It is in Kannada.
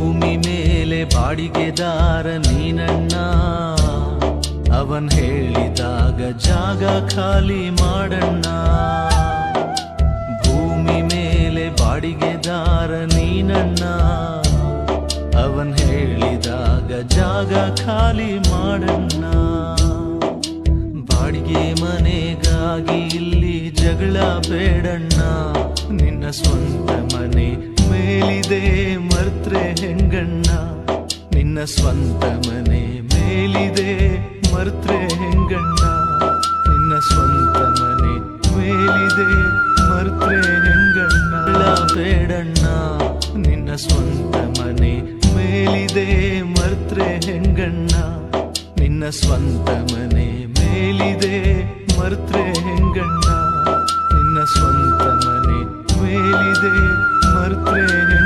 ಭೂಮಿ ಮೇಲೆ ಬಾಡಿಗೆದಾರ ನೀನಣ್ಣ. ಅವನ್ ಹೇಳಿದಾಗ ಜಾಗ ಖಾಲಿ ಮಾಡಣ್ಣ. ಭೂಮಿ ಮೇಲೆ ಬಾಡಿಗೆದಾರ ನೀನಣ್ಣ. ಅವನ್ ಹೇಳಿದಾಗ ಜಾಗ ಖಾಲಿ ಮಾಡಣ್ಣ. ಬಾಡಿಗೆ ಮನೆಗಾಗಿ ಇಲ್ಲಿ ಜಗಳ ಬೇಡಣ್ಣ. ನಿನ್ನ ಸ್ವಂತ ಮನೆ ಮೇಲಿದೆ. ಮರ್ತ್ರೆ ಹೆಂಗಣ್ಣ? ನಿನ್ನ ಸ್ವಂತ ಮನೆ ಮೇಲಿದೆ. ಮರ್ತ್ರೆ ಹೆಂಗಣ್ಣ? ನಿನ್ನ ಸ್ವಂತ ಮನೆ ಮೇಲಿದೆ. ಮರ್ತ್ರೆ ಹೆಂಗಣ್ಣ? ಬೇಡಣ್ಣ, ನಿನ್ನ ಸ್ವಂತ ಮನೆ ಮೇಲಿದೆ. ಮರ್ತ್ರೆ ಹೆಂಗಣ್ಣ? ನಿನ್ನ ಸ್ವಂತ ಮನೆ ಮೇಲಿದೆ. ಮರ್ತ್ರೆ ಹೆಂಗಣ್ಣ? ನಿನ್ನ ಸ್ವಂತ ಮನೆ ಮೇಲಿದೆ. ಮರ್ತ್ರೆ